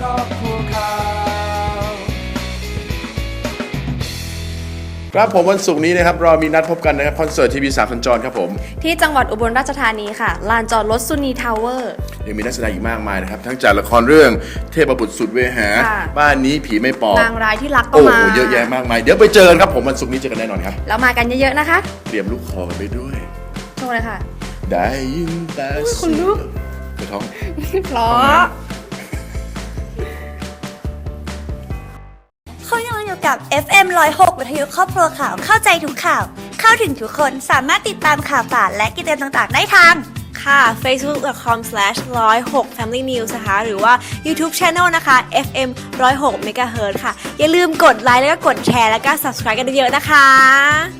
ครอบครัวข่าวครับผมวันศุกร์นี้นะครับเรามีนัดพบกันนะครับคอนเสิร์ตทีวีสามสัญจรครับผมที่จังหวัดอุบลราชธานีค่ะ ลานจอดรถซุนีทาวเวอร์ ยังมีนักแสดงอีกมากมายนะครับ ทั้งจากละครเรื่องเทพบุตรสุดเวหา ค่ะ บ้านนี้ผีไม่ปอบนางร้ายที่รักก็โอ้มาโหเยอะแยะมากมายเดี๋ยวไปเจอกันครับผมวันศุกร์นี้เจอกันแน่นอนครับแล้วมากันเยอะๆนะคะเตรียมลูกคอกันไปด้วย โชว์เลยค่ะ ได้ยินแต่อุ๊ยขนเสีลุยกงไปท้อง เพราะ คุณกำลังอยู่กับ FM 106 วิทยุครอบครัวข่าวเข้าใจทุกข่าว เข้าถึงทุกคนสามารถติดตามข่าวสารและกิจกรรมต่างๆ ได้ทางค่ะ facebook.com/106 family news นะคะ หรือว่า YouTube channel นะคะ fm 106 megahertz ค่ะ อย่าลืมกดไลค์แล้วก็กดแชร์แล้วก็ subscribe กันเยอะๆนะคะ